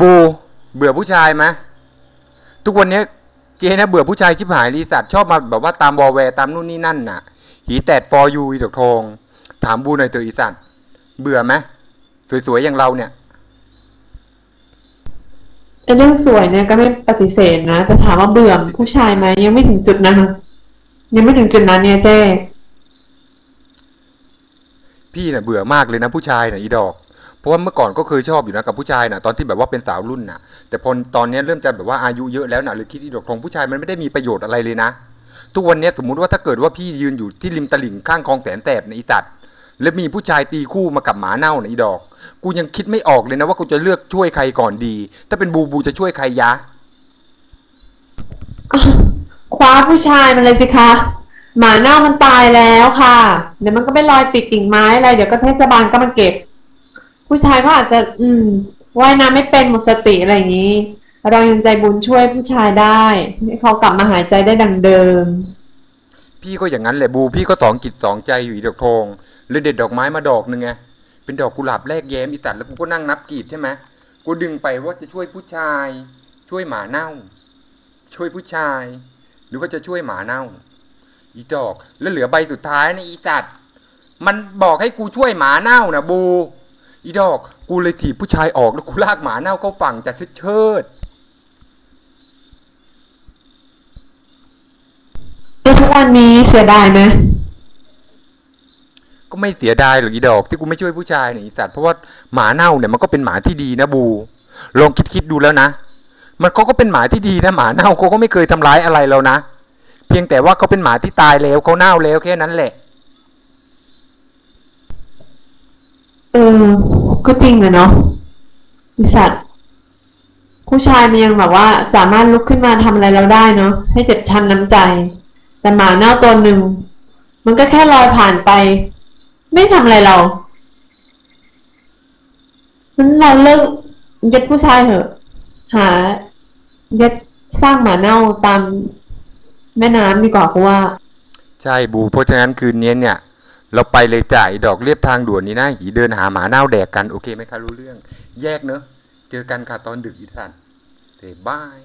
บู เบื่อผู้ชายไหมทุกวันเนี้ยเกนะเบื่อผู้ชายชิบหายรีสัตว์ชอบมาแบบว่าตามวอลแวร์ตามนู่นนี่นั่นน่ะ หีแตดฟอร์ยูอีดอกทอง ถามบูหน่อยเถอะอีสัตว์เบื่อไหมสวยๆอย่างเราเนี่ยไอ้เรื่องสวยเนี่ยก็ไม่ปฏิเสธนะแต่ถามว่าเบื่อผู้ชายไหมยังไม่ถึงจุดนะคะยังไม่ถึงจุดนั้นเนี่ยเจ้พี่น่ะเบื่อมากเลยนะผู้ชายน่ะอีดอก เพราะว่าเมื่อก่อนก็เคยชอบอยู่นะกับผู้ชายนะตอนที่แบบว่าเป็นสาวรุ่นนะแต่พอตอนนี้เริ่มจะแบบว่าอายุเยอะแล้วน่ะเลยคิดอีดอกทองผู้ชายมันไม่ได้มีประโยชน์อะไรเลยนะ ทุกวันนี้สมมุติว่าถ้าเกิดว่าพี่ยืนอยู่ที่ริมตลิ่งข้างคลองแสนแสบในอีสัตว์แล้วมีผู้ชายตีคู่มากับหมาเน่าในอีดอก กูยังคิดไม่ออกเลยนะว่ากูจะเลือกช่วยใครก่อนดี ถ้าเป็นบูบูจะช่วยใครยะคว้าผู้ชายมันเลยสิคะหมาเน่ามันตายแล้วค่ะ เดี๋ยวมันก็ไปลอยติดกิ่งไม้อะไร เดี๋ยวก็เทศบาลก็มาเก็บ ผู้ชายก็อาจจะ อืมว่ายน้ำไม่เป็นหมดสติอะไรอย่างนี้ เรายังใจบุญช่วยผู้ชายได้ให้เขากลับมาหายใจได้ดังเดิม พี่ก็อย่างนั้นแหละบูพี่ก็สองจิตสองใจอยู่อีดอกทองเลยเด็ดดอกไม้มาดอกหนึ่งไงเป็นดอกกุหลาบแรกแย้มอีสัตว์แล้วกูก็นั่งนับกีบใช่ไหมกูดึงไปว่าจะช่วยผู้ชาย ช่วยหมาเน่า ช่วยผู้ชาย หรือว่าจะช่วยหมาเน่า อีดอก แล้วเหลือใบสุดท้ายนี่อีสัตว์มันบอกให้กูช่วยหมาเน่านะบู อีดอก กูเลยถีบผู้ชายออกแล้วกูลากหมาเน่าเข้าฝั่งจะเชิดเชิดแล้วทุกวันนี้เสียดายไหมก็ไม่เสียดายหรอกอีดอกที่กูไม่ช่วยผู้ชายเนี่ยอีสัตว์เพราะว่าหมาเน่าเนี่ยมันก็เป็นหมาที่ดีนะบูลองคิดคิดดูแล้วนะ มันเขาก็เป็นหมาที่ดีนะหมาเน่าเขาก็ไม่เคยทำร้ายอะไรเรานะ เพียงแต่ว่าเขาเป็นหมาที่ตายแล้วเขาเน่าแล้วแค่นั้นแหละ เออ ก็จริงอะเนาะไอ้สัตว์ผู้ชายมันยังแบบว่า สามารถลุกขึ้นมาทำอะไรเราได้เนาะให้เจ็บช้ำน้ำใจ แต่หมาเน่าตัวหนึ่งมันก็แค่ลอยผ่านไป ไม่ทำอะไรเรางั้นเราเลิกย็ดผู้ชายเถอะ หาย็ดสร้างหมาเน่าตามแม่น้ำดีกว่าเพราะว่า ใช่บูเพราะฉะนั้นคืนนี้เนี่ย เราไปเลยจ่ายดอกเรียบทางด่วนนี้นะหีเดินหาหมาเน่าแดกกันโอเคไหมคะรู้เรื่อง แยกเนอะ เจอกันค่ะตอนดึกอีทันเฮ้บาย